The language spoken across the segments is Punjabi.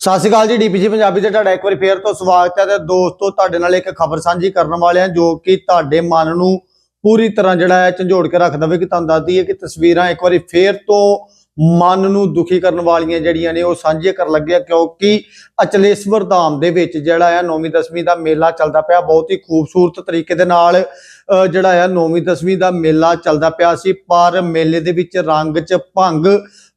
ਸਤਿ ਸ਼੍ਰੀ ਅਕਾਲ ਜੀ ਡੀਪੀਜੀ ਪੰਜਾਬੀ ਤੇ ਤੁਹਾਡਾ ਇੱਕ ਵਾਰੀ ਫੇਰ ਤੋਂ ਸਵਾਗਤ ਹੈ ਤੇ ਦੋਸਤੋ ਤੁਹਾਡੇ ਨਾਲ ਇੱਕ ਖਬਰ ਸਾਂਝੀ ਕਰਨ ਵਾਲੇ ਹਾਂ ਜੋ ਕਿ ਤੁਹਾਡੇ ਮਨ ਨੂੰ ਪੂਰੀ ਤਰ੍ਹਾਂ ਜਿਹੜਾ ਹੈ ਝੰਜੋੜ ਕੇ ਰੱਖ ਦਵੇ ਕਿ ਤੁਹਾਨੂੰ ਦੱਸਦੀ ਹੈ ਕਿ ਤਸਵੀਰਾਂ ਇੱਕ ਵਾਰੀ ਫੇਰ ਤੋਂ ਮਨ ਨੂੰ ਦੁਖੀ ਕਰਨ ਵਾਲੀਆਂ ਜਿਹੜੀਆਂ ਨੇ ਉਹ ਸਾਂਝੀਆਂ ਕਰਨ ਲੱਗੇ ਕਿਉਂਕਿ ਅਚਲੇਸ਼ਵਰ ਧਾਮ ਦੇ ਵਿੱਚ ਜਿਹੜਾ ਆ 9ਵੀਂ 10ਵੀਂ ਦਾ ਮੇਲਾ ਚੱਲਦਾ ਪਿਆ ਬਹੁਤ ਹੀ ਖੂਬਸੂਰਤ ਤਰੀਕੇ ਦੇ ਨਾਲ ਅ, ਜਿਹੜਾ ਆ 9ਵੀਂ 10ਵੀਂ ਦਾ ਮੇਲਾ ਚੱਲਦਾ ਪਿਆ ਸੀ ਪਰ ਮੇਲੇ ਦੇ ਵਿੱਚ ਰੰਗ 'ਚ ਭੰਗ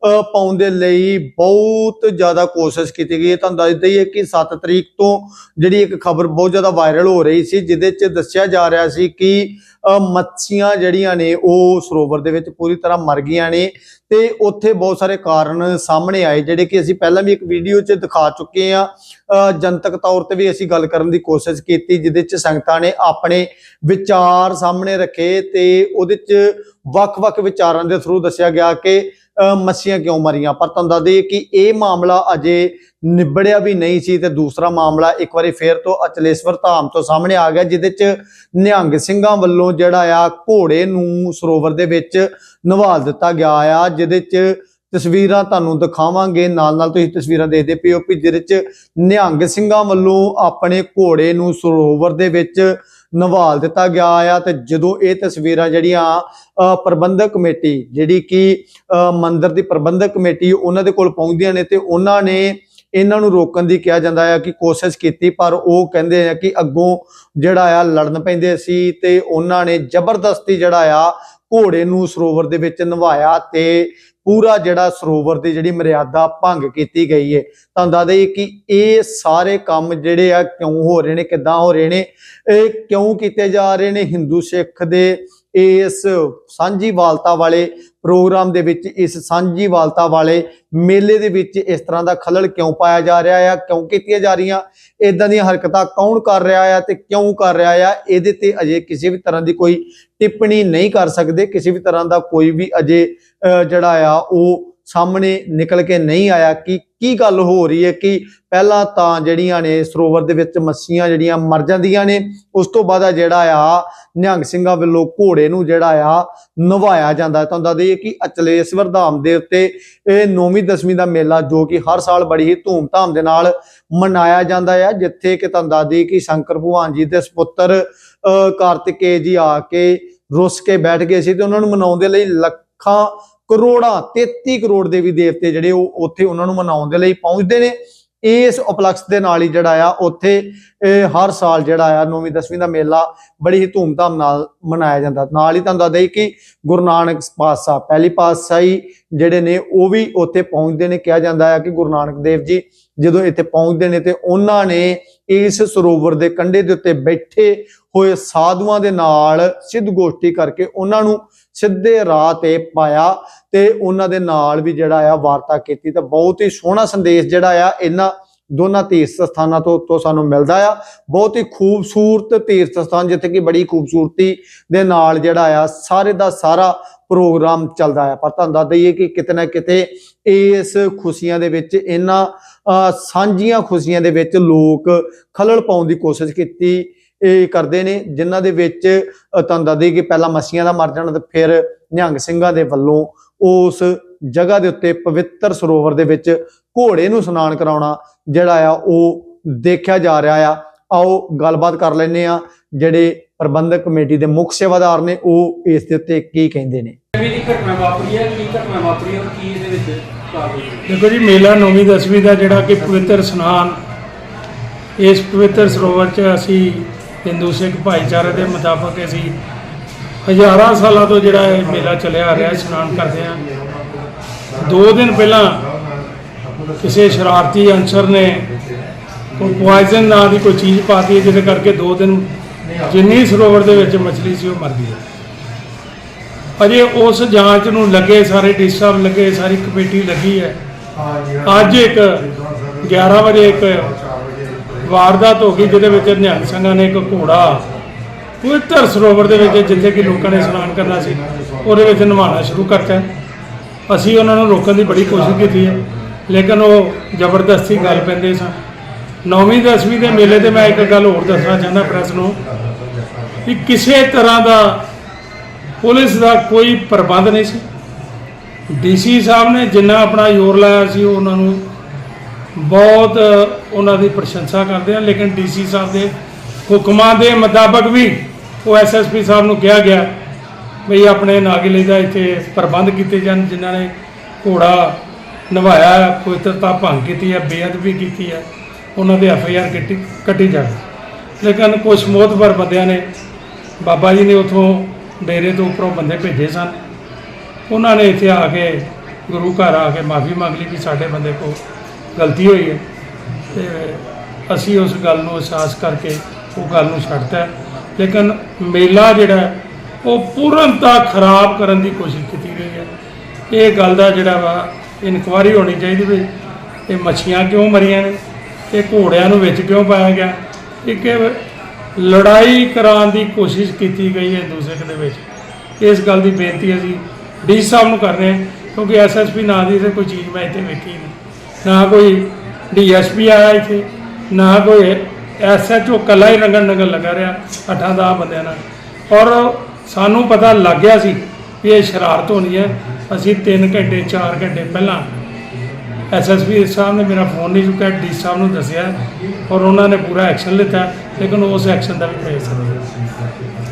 ਪਾਉਣ ਦੇ ਲਈ ਬਹੁਤ ਜ਼ਿਆਦਾ ਕੋਸ਼ਿਸ਼ ਕੀਤੀ ਗਈ। ਹੈ ਤੁਹਾਨੂੰ ਦੱਸ ਦਈਏ ਕਿ 7 ਤਰੀਕ ਤੋਂ ਜਿਹੜੀ ਇੱਕ ਖਬਰ ਬਹੁਤ ਜ਼ਿਆਦਾ ਵਾਇਰਲ ਹੋ ਰਹੀ ਸੀ, ਜਿਹਦੇ 'ਚ ਦੱਸਿਆ ਜਾ ਰਿਹਾ ਸੀ ਕਿ ਮੱਛੀਆਂ ਜਿਹੜੀਆਂ ਨੇ, ਉਹ ਸਰੋਵਰ ਦੇ ਵਿੱਚ ਪੂਰੀ ਤਰ੍ਹਾਂ ਮਰ ਗਈਆਂ ਨੇ ਤੇ ਉੱਥੇ ਬਹੁਤ ਸਾਰੇ ਕਾਰਨ ਸਾਹਮਣੇ ਆਏ, ਜਿਹੜੇ ਕਿ ਅਸੀਂ ਪਹਿਲਾਂ ਵੀ ਇੱਕ ਵੀਡੀਓ 'ਚ ਦਿਖਾ ਚੁੱਕੇ ਆ ਜਨਤਕ ਤੌਰ ਤੇ ਵੀ ਅਸੀਂ ਗੱਲ ਕਰਨ ਦੀ ਕੋਸ਼ਿਸ਼ ਕੀਤੀ, ਜਿਹਦੇ 'ਚ ਸੰਗਤਾਂ ਨੇ ਆਪਣੇ ਵਿਚਾਰ ਸਾਹਮਣੇ ਰੱਖੇ ਤੇ ਉਹਦੇ 'ਚ ਵੱਖ-ਵੱਖ ਵਿਚਾਰਾਂ ਦੇ ਥਰੂ ਦੱਸਿਆ ਗਿਆ ਕਿ ਅ, ਮੱਛੀਆਂ ਕਿਉਂ ਮਰੀਆਂ? ਪਰ ਤੁਹਾਨੂੰ ਦੱਸ ਦਈਏ ਕਿ ਇਹ ਮਾਮਲਾ ਅਜੇ ਨਿਬੜਿਆ ਵੀ ਨਹੀਂ ਸੀ ਤੇ ਦੂਸਰਾ ਮਾਮਲਾ ਇੱਕ ਵਾਰੀ ਫੇਰ ਤੋਂ ਅਚਲੇਸ਼ਵਰ ਧਾਮ ਤੋਂ ਸਾਹਮਣੇ ਆ ਗਿਆ ਜਿਹਦੇ 'ਚ ਨਿਹੰਗ ਸਿੰਘਾਂ ਵੱਲੋਂ ਜਿਹੜਾ ਆ ਘੋੜੇ ਨੂੰ ਸਰੋਵਰ ਦੇ ਵਿੱਚ ਨਵਾਲ ਦਿੱਤਾ ਗਿਆ ਆ ਜਿਹਦੇ 'ਚ ਤਸਵੀਰਾਂ ਤੁਹਾਨੂੰ ਦਿਖਾਵਾਂਗੇ। ਨਾਲ ਨਾਲ ਤੁਸੀਂ ਤਸਵੀਰਾਂ ਦੇਖਦੇ ਪਿਓ ਕਿ ਜਿਹਦੇ 'ਚ ਨਿਹੰਗ ਸਿੰਘਾਂ ਵੱਲੋਂ ਆਪਣੇ ਘੋੜੇ ਨੂੰ ਸਰੋਵਰ ਦੇ ਵਿੱਚ ਨਵਾਲ ਦਿੱਤਾ ਗਿਆ ਆ ਤੇ ਜਦੋਂ ਇਹ ਤਸਵੀਰਾਂ ਜਿਹੜੀਆਂ ਪ੍ਰਬੰਧਕ ਕਮੇਟੀ ਜਿਹੜੀ ਕਿ ਅ, ਮੰਦਿਰ ਦੀ ਪ੍ਰਬੰਧਕ ਕਮੇਟੀ ਉਹਨਾਂ ਦੇ ਕੋਲ ਪਹੁੰਚਦੀਆਂ ਨੇ ਤੇ ਉਹਨਾਂ ਨੇ ਇਹਨਾਂ ਨੂੰ ਰੋਕਣ ਦੀ ਕਿਹਾ ਜਾਂਦਾ ਹੈ ਕਿ ਕੋਸ਼ਿਸ਼ ਕੀਤੀ ਪਰ ਉਹ ਕਹਿੰਦੇ ਆ ਕਿ ਅੱਗੋਂ ਜਿਹੜਾ ਆ ਲੜਨ ਪੈਂਦੇ ਸੀ ਤੇ ਉਹਨਾਂ ਨੇ ਜ਼ਬਰਦਸਤੀ ਜਿਹੜਾ ਆ ਘੋੜੇ ਨੂੰ ਸਰੋਵਰ ਦੇ ਵਿੱਚ ਨਵਾਇਆ ਤੇ ਪੂਰਾ ਜਿਹੜਾ ਸਰੋਵਰ ਦੀ ਜਿਹੜੀ ਮਰਿਆਦਾ ਭੰਗ ਕੀਤੀ ਗਈ ਹੈ ਤੁਹਾਨੂੰ ਦੱਸ ਦਈਏ ਕਿ ਇਹ ਸਾਰੇ ਕੰਮ ਜਿਹੜੇ ਆ ਕਿਉਂ ਹੋ ਰਹੇ ਨੇ, ਕਿੱਦਾਂ ਹੋ ਰਹੇ ਨੇ? ਇਹ ਕਿਉਂ ਕੀਤੇ ਜਾ ਰਹੇ ਨੇ? ਹਿੰਦੂ ਸਿੱਖ ਦੇ ਇਸ ਸਾਂਝੀ ਵਾਲਤਾ ਵਾਲੇ ਪ੍ਰੋਗਰਾਮ ਦੇ ਵਿੱਚ, ਇਸ ਸਾਂਝੀ ਵਾਲਤਾ ਵਾਲੇ ਮੇਲੇ ਦੇ ਵਿੱਚ ਇਸ ਤਰ੍ਹਾਂ ਦਾ ਖਲਲ ਕਿਉਂ ਪਾਇਆ ਜਾ ਰਿਹਾ ਆ, ਕਿਉਂ ਕੀਤੀਆਂ ਜਾ ਰਹੀਆਂ ਇਦਾਂ ਦੀਆਂ ਹਰਕਤਾਂ ਕੌਣ ਕਰ ਰਿਹਾ ਆ ਤੇ ਕਿਉਂ ਕਰ ਰਿਹਾ ਆ, ਇਹਦੇ ਤੇ ਅਜੇ ਕਿਸੇ ਵੀ ਤਰ੍ਹਾਂ ਦੀ ਕੋਈ ਟਿੱਪਣੀ ਨਹੀਂ ਕਰ ਸਕਦੇ, ਕਿਸੇ ਵੀ ਤਰ੍ਹਾਂ ਦਾ ਕੋਈ ਵੀ ਅਜੇ ਜਿਹੜਾ ਆ, ਉਹ ਸਾਹਮਣੇ ਨਿਕਲ ਕੇ ਨਹੀਂ ਆਇਆ। ਕਿ ਕੀ ਗੱਲ ਹੋ ਰਹੀ ਹੈ ਕਿ ਪਹਿਲਾਂ ਤਾਂ ਜਿਹੜੀਆਂ ਨੇ ਸਰੋਵਰ ਦੇ ਵਿੱਚ ਮੱਛੀਆਂ ਜਿਹੜੀਆਂ ਮਰ ਜਾਂਦੀਆਂ ਨੇ ਉਸ ਤੋਂ ਬਾਅਦ ਆ ਜਿਹੜਾ ਆ ਨਿਹੰਗ ਸਿੰਘਾਂ ਵੱਲੋਂ ਘੋੜੇ ਨੂੰ ਜਿਹੜਾ ਆ ਨਵਾਇਆ ਜਾਂਦਾ ਤੁਹਾਨੂੰ ਦੱਸ ਦਈਏ ਕਿ ਅਚਲੇਸ਼ਵਰ ਧਾਮ ਦੇ ਉੱਤੇ ਇਹ 9ਵੀਂ 10ਵੀਂ ਦਾ ਮੇਲਾ ਜੋ ਕਿ ਹਰ ਸਾਲ ਬੜੀ ਹੀ ਧੂਮ-ਧਾਮ ਦੇ ਨਾਲ ਮਨਾਇਆ ਜਾਂਦਾ ਹੈ ਜਿੱਥੇ ਕਿ ਤੁਹਾਨੂੰ ਦੱਸ ਦਈਏ ਕਿ ਸ਼ੰਕਰ ਭਗਵਾਨ ਜੀ ਦੇ ਸੁਪੁੱਤਰ ਅਹ, ਕਾਰਤਿਕੇय ਜੀ ਆ ਕੇ ਰੁੱਸ ਕੇ ਬੈਠ ਗਏ ਸੀ ਤੇ ਉਹਨਾਂ ਨੂੰ ਮਨਾਉਣ ਦੇ ਲਈ ਲੱਖਾਂ ਕਰੋੜਾਂ 33 ਕਰੋੜ ਦੇਵੀ ਦੇਵਤੇ ਜਿਹੜੇ ਉਹ ਉੱਥੇ ਉਹਨਾਂ ਨੂੰ ਮਨਾਉਣ ਦੇ ਲਈ ਪਹੁੰਚਦੇ ਨੇ। ਇਸ ਉਪਲਕਸ਼ ਦੇ ਨਾਲ ਹੀ ਜਿਹੜਾ ਆ, ਉੱਥੇ ਹਰ ਸਾਲ ਜਿਹੜਾ ਆ 9ਵੀਂ 10ਵੀਂ ਦਾ ਮੇਲਾ ਬੜੀ ਹੀ ਧੂਮਧਾਮ ਨਾਲ ਮਨਾਇਆ ਜਾਂਦਾ। ਨਾਲ ਹੀ ਤੁਹਾਨੂੰ ਦੱਸ ਦਈ ਕਿ ਗੁਰੂ ਨਾਨਕ ਪਾਤਸ਼ਾਹ, ਪਹਿਲੀ ਪਾਤਸ਼ਾਹੀ ਜਿਹੜੇ ਨੇ, ਉਹ ਵੀ ਉੱਥੇ ਪਹੁੰਚਦੇ ਨੇ। ਕਿਹਾ ਜਾਂਦਾ ਹੈ ਕਿ ਗੁਰੂ ਨਾਨਕ ਦੇਵ ਜੀ ਜਦੋਂ ਇੱਥੇ ਪਹੁੰਚਦੇ ਨੇ ਤੇ ਉਹਨਾਂ ਨੇ ਇਸ ਸਰੋਵਰ ਦੇ ਕੰਢੇ ਦੇ ਉੱਤੇ ਬੈਠੇ ਹੋਏ ਸਾਧੂਆਂ ਦੇ ਨਾਲ ਸਿੱਧ ਗੋਸ਼ਟੀ ਕਰਕੇ ਉਹਨਾਂ ਨੂੰ ਸਿੱਧੇ ਰਾਹ ਤੇ ਪਾਇਆ ਤੇ ਉਹਨਾਂ ਦੇ ਨਾਲ ਵੀ ਜਿਹੜਾ ਆ ਵਾਰਤਾ ਕੀਤੀ ਤਾਂ ਬਹੁਤ ਹੀ ਸੋਹਣਾ ਸੰਦੇਸ਼ ਜਿਹੜਾ ਆ ਇਹਨਾਂ ਦੋਨਾਂ ਤੀਰਥ ਸਥਾਨਾਂ ਤੋਂ ਤੋਂ ਸਾਨੂੰ ਮਿਲਦਾ ਆ। ਬਹੁਤ ਹੀ ਖੂਬਸੂਰਤ ਤੀਰਥ ਸਥਾਨ ਜਿੱਥੇ ਕਿ ਬੜੀ ਖੂਬਸੂਰਤੀ ਦੇ ਨਾਲ ਜਿਹੜਾ ਆ ਸਾਰੇ ਦਾ ਸਾਰਾ ਪ੍ਰੋਗਰਾਮ ਚੱਲਦਾ ਆ। ਪਰ ਤੁਹਾਨੂੰ ਦੱਸ ਦਈਏ ਕਿ ਕਿਤੇ ਨਾ ਕਿਤੇ ਇਸ ਖੁਸ਼ੀਆਂ ਦੇ ਵਿੱਚ ਇਹਨਾਂ ਅਹ, ਸਾਂਝੀਆਂ ਖੁਸ਼ੀਆਂ ਦੇ ਵਿੱਚ ਲੋਕ ਖਲਲ ਪਾਉਣ ਦੀ ਕੋਸ਼ਿਸ਼ ਕੀਤੀ ਇਹ ਕਰਦੇ ਨੇ ਜਿਨ੍ਹਾਂ ਦੇ ਵਿੱਚ ਤੁਹਾਨੂੰ ਦੱਸ ਦਈਏ ਕਿ ਪਹਿਲਾਂ ਮੱਛੀਆਂ ਦਾ ਮਰ ਜਾਣਾ ਤੇ ਫਿਰ ਨਿਹੰਗ ਸਿੰਘਾਂ ਦੇ ਵੱਲੋਂ ਉਸ ਜਗ੍ਹਾ ਦੇ ਉੱਤੇ ਪਵਿੱਤਰ ਸਰੋਵਰ ਦੇ ਵਿੱਚ ਘੋੜੇ ਨੂੰ ਇਸ਼ਨਾਨ ਕਰਾਉਣਾ ਜਿਹੜਾ ਆ ਉਹ ਦੇਖਿਆ ਜਾ ਰਿਹਾ ਆ। ਆਓ ਗੱਲਬਾਤ ਕਰ ਲੈਂਦੇ ਆ ਜਿਹੜੇ ਪ੍ਰਬੰਧਕ ਕਮੇਟੀ ਦੇ ਮੁੱਖ ਸੇਵਾਦਾਰ ਨੇ ਉਹ ਇਸ ਦੇ ਉੱਤੇ ਕੀ ਕਹਿੰਦੇ ਨੇ। ਵੀ ਦੀ ਘਟਨਾ ਵਾਪਰੀ ਹੈ ਕੀ ਘਟਨਾ ਵਾਪਰੀ ਹੈ ਕੀ ਇਹਦੇ ਵਿੱਚ ਦੇਖੋ ਜੀ ਮੇਲਾ ਨੌਵੀਂ ਦਸਵੀਂ ਦਾ ਜਿਹੜਾ ਕਿ ਪਵਿੱਤਰ ਇਸ਼ਨਾਨ ਇਸ ਪਵਿੱਤਰ ਸਰੋਵਰ 'ਚ ਅਸੀਂ ਹਿੰਦੂ ਸਿੱਖ ਭਾਈਚਾਰੇ ਦੇ ਮੁਤਾਬਕ ਅਸੀਂ ਹਜ਼ਾਰਾਂ ਸਾਲਾਂ ਤੋਂ ਜਿਹੜਾ ਇਹ ਮੇਲਾ ਚੱਲਿਆ, ਆ ਰਿਹਾ, ਇਸ਼ਨਾਨ ਕਰਦੇ ਆ ਦੋ ਦਿਨ ਪਹਿਲਾਂ ਕਿਸੇ ਸ਼ਰਾਰਤੀ ਅਨਸਰ ਨੇ ਕੋਈ ਪੋਇਜ਼ਨ ਨਾਂ ਦੀ ਕੋਈ ਚੀਜ਼ ਪਾਤੀ ਜਿਹਦੇ ਕਰਕੇ ਦੋ ਦਿਨ ਜਿੰਨੀ ਸਰੋਵਰ ਦੇ ਵਿੱਚ ਮੱਛਲੀ ਸੀ, ਉਹ ਮਰ ਗਈ। ਅਜੇ ਉਸ ਜਾਂਚ ਨੂੰ ਲੱਗੇ, ਸਾਰੇ ਡੀ ਸਾਹਿਬ ਲੱਗੇ, ਸਾਰੀ ਕਮੇਟੀ ਲੱਗੀ ਹੈ। ਅੱਜ ਇੱਕ 11 ਵਜੇ ਇੱਕ ਵਾਰਦਾਤ ਹੋ ਗਈ, ਜਿਹਦੇ ਵਿੱਚ ਨਿਹੰਗ ਸਿੰਘਾਂ ਨੇ ਇੱਕ ਘੋੜਾ ਪਵਿੱਤਰ ਸਰੋਵਰ ਦੇ ਵਿੱਚ ਜਿੱਥੇ ਕਿ ਲੋਕਾਂ ਨੇ ਇਸ਼ਨਾਨ ਕਰਨਾ ਸੀ, ਉਹਦੇ ਵਿੱਚ ਨਹਾਉਣਾ ਸ਼ੁਰੂ ਕਰਤਾ ਅਸੀਂ ਉਹਨਾਂ ਨੂੰ ਰੋਕਣ ਦੀ ਬੜੀ ਕੋਸ਼ਿਸ਼ ਕੀਤੀ ਹੈ, ਲੇਕਿਨ ਉਹ ਜ਼ਬਰਦਸਤੀ ਗੱਲ ਪੈਂਦੇ ਸਨ। ਨੌਵੀਂ ਦਸਵੀਂ ਦੇ ਮੇਲੇ ਤੇ ਮੈਂ ਇੱਕ ਗੱਲ ਹੋਰ ਦੱਸਣਾ ਚਾਹੁੰਦਾ ਪ੍ਰੈਸ ਨੂੰ, ਕਿ ਕਿਸੇ ਤਰ੍ਹਾਂ ਦਾ ਪੁਲਿਸ ਦਾ ਕੋਈ ਪ੍ਰਬੰਧ ਨਹੀਂ ਸੀ। ਡੀਸੀ ਸਾਹਿਬ ਨੇ ਜਿੰਨਾ ਆਪਣਾ ਜ਼ੋਰ ਲਾਇਆ ਸੀ, ਉਹਨਾਂ ਨੂੰ ਬਹੁਤ ਉਹਨਾਂ ਦੀ ਪ੍ਰਸ਼ੰਸਾ ਕਰਦੇ ਹਾਂ ਲੇਕਿਨ ਡੀਸੀ ਸਾਹਿਬ ਦੇ ਹੁਕਮਾਂ ਦੇ ਮੁਤਾਬਕ ਵੀ ਉਹ ਐਸਐਸਪੀ ਸਾਹਿਬ ਨੂੰ ਕਿਹਾ ਗਿਆ ਵੀ ਆਪਣੇ ਨਾਗਿਲੇ ਦਾ ਇੱਥੇ ਪ੍ਰਬੰਧ ਕੀਤੇ ਜਾਣ, ਜਿਨ੍ਹਾਂ ਨੇ ਘੋੜਾ ਨਵਾਇਆ, ਪਵਿੱਤਰਤਾ ਭੰਗ ਕੀਤੀ ਹੈ, ਬੇਅਦਬੀ ਕੀਤੀ ਹੈ, ਉਹਨਾਂ ਦੇ ਐਫ ਆਈ ਆਰ ਕੱਟੀ ਕੱਟੀ ਜਾਵੇ ਲੇਕਿਨ ਕੁਝ ਮੋਤਬਰ ਬੰਦਿਆਂ ਨੇ, ਬਾਬਾ ਜੀ ਨੇ ਉਥੋਂ ਡੇਰੇ ਤੋਂ ਉੱਪਰੋਂ ਬੰਦੇ ਭੇਜੇ ਸਨ। ਉਹਨਾਂ ਨੇ ਇੱਥੇ ਆ ਕੇ ਗੁਰੂ ਘਰ ਆ ਕੇ ਮਾਫੀ ਮੰਗ ਲਈ ਕਿ ਸਾਡੇ ਬੰਦੇ ਕੋਲ ਗਲਤੀ ਹੋਈ ਹੈ। ਤੇ ਅਸੀਂ ਉਸ ਗੱਲ ਨੂੰ ਅਹਿਸਾਸ ਕਰਕੇ ਉਹ ਗੱਲ ਨੂੰ ਛੱਡਤਾ ਹੈ। ਲੇਕਿਨ ਮੇਲਾ ਜਿਹੜਾ ਉਹ ਪੂਰਨਤਾ ਖਰਾਬ ਕਰਨ ਦੀ ਕੋਸ਼ਿਸ਼ ਕੀਤੀ ਗਈ ਹੈ। ਇਹ ਗੱਲ ਦਾ ਜਿਹੜਾ ਵਾ, ਇਨਕੁਆਰੀ ਹੋਣੀ ਚਾਹੀਦੀ ਵੀ ਇਹ ਮੱਛੀਆਂ ਕਿਉਂ ਮਰੀਆਂ ਨੇ, ਇਹ ਘੋੜਿਆਂ ਨੂੰ ਵਿੱਚ ਕਿਉਂ ਪਾਇਆ ਗਿਆ? ਇੱਕ ਲੜਾਈ ਕਰਾਉਣ ਦੀ ਕੋਸ਼ਿਸ਼ ਕੀਤੀ ਗਈ ਹੈ ਦੂਸਰੇ ਦੇ ਵਿੱਚ। ਇਸ ਗੱਲ ਦੀ ਬੇਨਤੀ ਅਸੀਂ ਡੀ ਸਾਹਿਬ ਨੂੰ ਕਰ ਰਹੇ ਹਾਂ, ਕਿਉਂਕਿ ਐਸਐਸਪੀ ਨਾਂ ਦੀ ਤੇ ਕੋਈ ਚੀਜ਼ ਮੈਂ ਇੱਥੇ ਵੇਖੀ ਨਹੀਂ। ਨਾ ਕੋਈ ਡੀਐਸਪੀ ਆਇਆ ਇੱਥੇ, ਨਾ ਕੋਈ ਐਸਐਚਓ ਕੱਲਾ ਹੀ ਰੰਗਣ ਨੰਗਲ ਲੱਗਾ ਰਿਹਾ ਅੱਠਾਂ ਦਸ ਬੰਦਿਆਂ ਨਾਲ। ਔਰ ਸਾਨੂੰ ਪਤਾ ਲੱਗ ਗਿਆ ਸੀ ਵੀ ਇਹ ਸ਼ਰਾਰਤ ਹੋਣੀ ਹੈ। ਅਸੀਂ 3 ਘੰਟੇ 4 ਘੰਟੇ ਪਹਿਲਾਂ ਐਸਐਸਪੀ ਸਾਹਿਬ ਨੇ ਮੇਰਾ ਫੋਨ ਨਹੀਂ ਚੁੱਕਿਆ ਡੀ ਸਾਹਿਬ ਨੂੰ ਦੱਸਿਆ ਔਰ ਉਹਨਾਂ ਨੇ ਪੂਰਾ ਐਕਸ਼ਨ ਲਿੱਤਾ, ਲੇਕਿਨ ਉਸ ਐਕਸ਼ਨ ਦਾ ਵੀ ਕੋਈ ਨਹੀਂ